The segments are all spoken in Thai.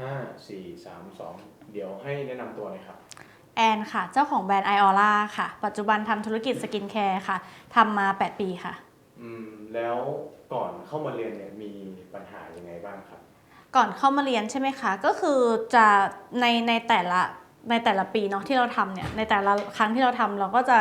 ห้าสี่สามสองเดี๋ยวให้แนะนำตัวหน่อยครับ แอนค่ะ เจ้าของแบรนด์ไอออร่าค่ะ ปัจจุบันทำธุรกิจสกินแคร์ค่ะทำมา 8 ปีค่ะ อืม แล้วก่อนเข้ามาเรียนเนี่ยมีปัญหายังไงบ้างครับ ก่อนเข้ามาเรียนใช่ไหมคะ ก็คือจะในในแต่ละ ในแต่ละปีเนาะที่เราทำเนี่ยในแต่ละครั้งที่เราทำเราก็จะ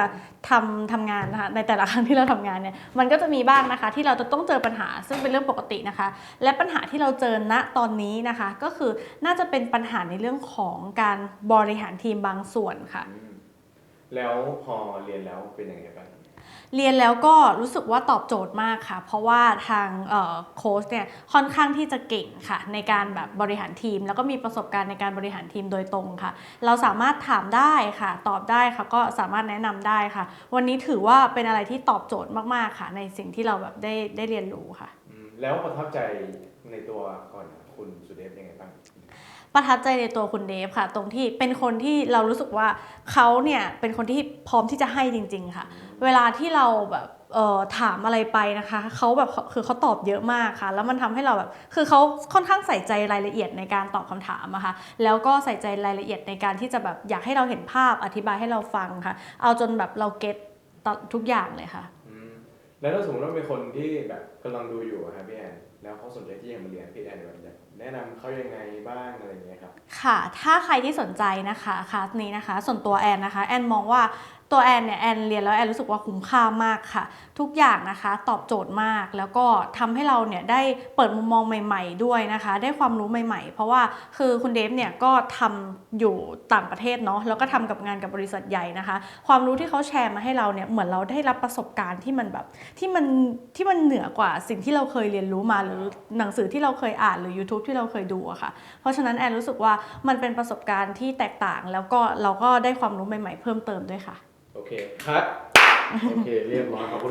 ทำทำงานนะคะในแต่ละครั้งที่เราทำงานเนี่ยมันก็จะมีบ้างนะคะ ที่เราจะต้องเจอปัญหาซึ่งเป็นเรื่องปกตินะคะ และปัญหาที่เราเจอณตอนนี้นะคะ ก็คือน่าจะเป็นปัญหาในเรื่องของการบริหารทีมบางส่วนค่ะ แล้วพอเรียนแล้วเป็นยังไงบ้าง เรียนแล้วก็รู้สึกว่าตอบโจทย์มากค่ะ เพราะว่าทางเอ่อโค้ชเนี่ยค่อนข้างที่จะเก่งค่ะ ในการแบบบริหารทีม แล้วก็มีประสบการณ์ในการบริหารทีมโดยตรงค่ะ เราสามารถถามได้ค่ะ ตอบได้ค่ะ ก็สามารถแนะนำได้ค่ะ วันนี้ถือว่าเป็นอะไรที่ตอบโจทย์มากๆค่ะ ในสิ่งที่เราแบบได้ได้เรียนรู้ค่ะอืมแล้วประทับใจในตัวก่อนคุณสุเดชยังไงบ้าง ประทับใจในตัวคุณเดฟค่ะ ตรงที่เป็นคนที่เรารู้สึกว่าเขาเนี่ยเป็นคนที่พร้อมที่จะให้จริง ๆ ค่ะ เวลาที่เราแบบถามอะไรไปนะคะเขาแบบคือเขาตอบเยอะมากค่ะ แล้วมันทำให้เราแบบคือเขาค่อนข้างใส่ใจรายละเอียดในการตอบคำถามอะค่ะแล้วก็ใส่ใจรายละเอียดในการที่จะแบบอยากให้เราเห็นภาพอธิบายให้เราฟังค่ะ เอาจนแบบเราเก็ตทุกอย่างเลยค่ะแล้วถ้าสมมติว่าเป็นคนที่แบบกำลังดูอยู่อะครับพี่แอนแล้วเขาสนใจที่จะมาเรียนพี่แอนแบบ แนะนำเขายังไงบ้างอะไรอย่างเงี้ยครับ ค่ะ ถ้าใครที่สนใจนะคะคลาสนี้นะคะ ส่วนตัวแอนนะคะ แอนมองว่าตัวแอนเนี่ยแอนเรียนแล้วแอนรู้สึกว่าคุ้มค่ามากค่ะ ทุกอย่างนะคะตอบโจทย์มาก แล้วก็ทำให้เราเนี่ยได้เปิดมุมมองใหม่ ๆ ด้วยนะคะ ได้ความรู้ใหม่ ๆ เพราะว่าคือคุณเดฟเนี่ยก็ทำอยู่ต่างประเทศเนาะแล้วก็ทำกับงานกับบริษัทใหญ่นะคะ ความรู้ที่เขาแชร์มาให้เราเนี่ยเหมือนเราได้รับประสบการณ์ที่มันแบบที่มันที่มันเหนือกว่าสิ่งที่เราเคยเรียนรู้มาหรือหนังสือที่เราเคยอ่านหรือ YouTube ที่เราเคยดูอะค่ะ เพราะฉะนั้นแอนรู้สึกว่ามันเป็นประสบการณ์ที่แตกต่าง แล้วก็เราก็ได้ความรู้ใหม่ ๆ เพิ่มเติมด้วยค่ะ เคคัดโอเค เรียบร้อยขอบคุณ